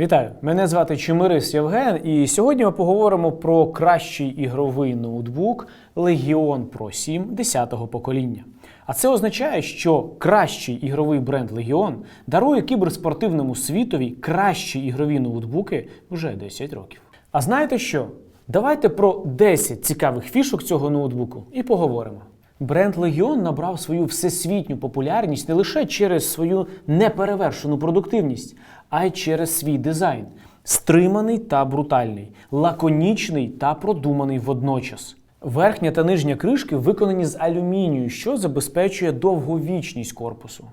Вітаю! Мене звати Чимирис Євген, і сьогодні ми поговоримо про кращий ігровий ноутбук Legion Pro 7 10-го покоління. А це означає, що кращий ігровий бренд Legion дарує кіберспортивному світові кращі ігрові ноутбуки вже 10 років. А знаєте що? Давайте про 10 цікавих фішок цього ноутбуку і поговоримо. Бренд Легіон набрав свою всесвітню популярність не лише через свою неперевершену продуктивність, а й через свій дизайн. Стриманий та брутальний, лаконічний та продуманий водночас. Верхня та нижня кришки виконані з алюмінію, що забезпечує довговічність корпусу.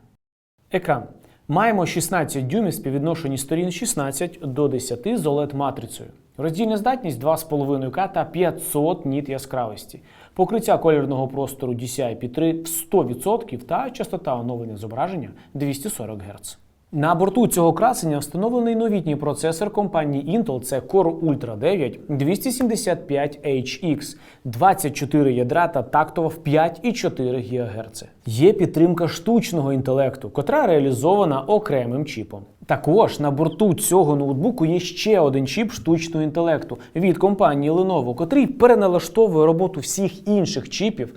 Екран. Маємо 16 дюймів співвідношенні сторін 16 до 10 з OLED-матрицею. Роздільна здатність 2,5К та 500 ніт яскравості. Покриття колірного простору DCI-P3 в 100% та частота оновлення зображення 240 Гц. На борту цього красення встановлений новітній процесор компанії Intel, це Core Ultra 9 275HX, 24 ядра та тактово в 5,4 ГГц. Є підтримка штучного інтелекту, котра реалізована окремим чіпом. Також на борту цього ноутбуку є ще один чіп штучного інтелекту від компанії Lenovo, котрий переналаштовує роботу всіх інших чіпів,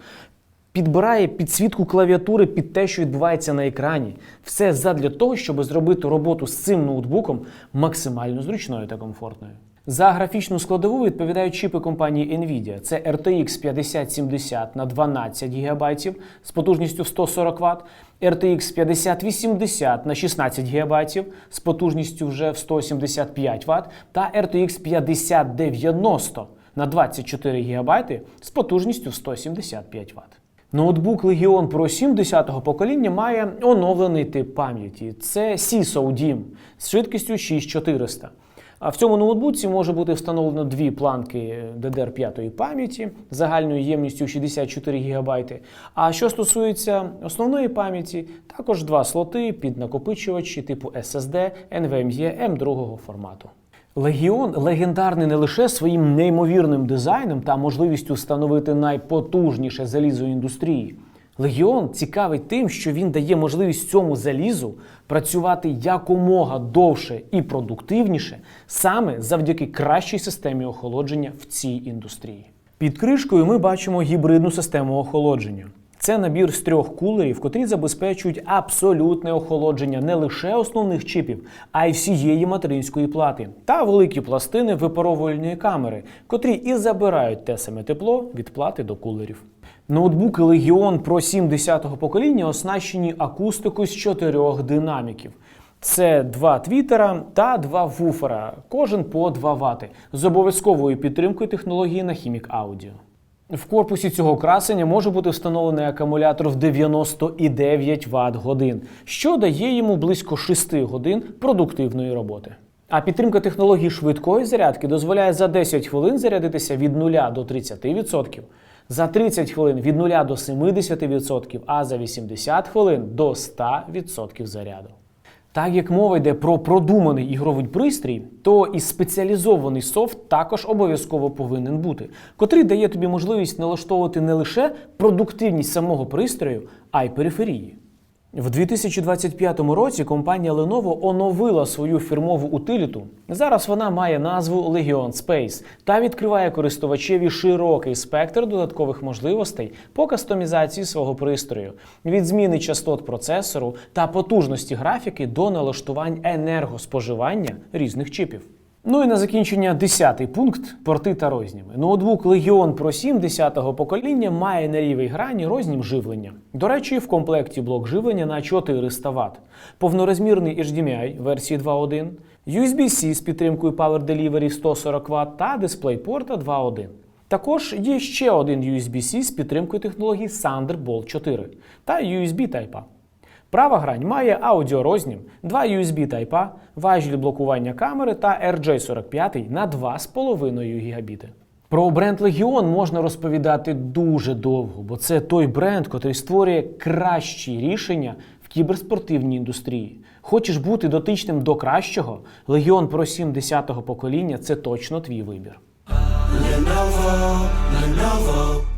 підбирає підсвітку клавіатури під те, що відбувається на екрані. Все задля того, щоб зробити роботу з цим ноутбуком максимально зручною та комфортною. За графічну складову відповідають чіпи компанії Nvidia. Це RTX 5070 на 12 ГБ з потужністю 140 Вт, RTX 5080 на 16 ГБ з потужністю вже в 175 Вт та RTX 5090 на 24 ГБ з потужністю в 175 Вт. Ноутбук Legion Pro 7 10-го покоління має оновлений тип пам'яті. Це CISO DIMM з швидкістю 6400. А в цьому ноутбуці може бути встановлено дві планки DDR5 пам'яті загальною ємністю 64 ГБ. А що стосується основної пам'яті, також два слоти під накопичувачі типу SSD NVMe M2 формату. Легіон легендарний не лише своїм неймовірним дизайном та можливістю встановити найпотужніше залізо індустрії. Легіон цікавий тим, що він дає можливість цьому залізу працювати якомога довше і продуктивніше саме завдяки кращій системі охолодження в цій індустрії. Під кришкою ми бачимо гібридну систему охолодження. Це набір з трьох кулерів, котрі забезпечують абсолютне охолодження не лише основних чипів, а й всієї материнської плати та великі пластини випаровувальної камери, котрі і забирають те саме тепло від плати до кулерів. Ноутбуки Legion Pro 7 10-го покоління оснащені акустикою з чотирьох динаміків. Це два твітера та два вуфера, кожен по 2 Вт, з обов'язковою підтримкою технології на Audio. В корпусі цього красення може бути встановлений акумулятор в 99 Вт годин, що дає йому близько 6 годин продуктивної роботи. А підтримка технології швидкої зарядки дозволяє за 10 хвилин зарядитися від 0 до 30%, за 30 хвилин від 0 до 70%, а за 80 хвилин до 100% заряду. Так як мова йде про продуманий ігровий пристрій, то і спеціалізований софт також обов'язково повинен бути, котрий дає тобі можливість налаштовувати не лише продуктивність самого пристрою, а й периферії. В 2025 році компанія Lenovo оновила свою фірмову утиліту. Зараз вона має назву Legion Space та відкриває користувачеві широкий спектр додаткових можливостей по кастомізації свого пристрою від зміни частот процесору та потужності графіки до налаштувань енергоспоживання різних чипів. Ну і на закінчення 10-й пункт порти та розніми. Ноутбук Legion Pro 7 10-го покоління має на лівій грані рознім живлення. До речі, в комплекті блок живлення на 400 Вт, повнорозмірний HDMI версії 2.1, USB-C з підтримкою Power Delivery 140 Вт та DisplayPort 2.1. Також є ще один USB-C з підтримкою технології Thunderbolt 4 та USB Type-A. Права грань має аудіорознім, два USB Type-A, важіль блокування камери та RJ45 на 2,5 ГБ. Про бренд Legion можна розповідати дуже довго, бо це той бренд, який створює кращі рішення в кіберспортивній індустрії. Хочеш бути дотичним до кращого? Legion Pro 7 10-го покоління це точно твій вибір. Lenovo, Lenovo.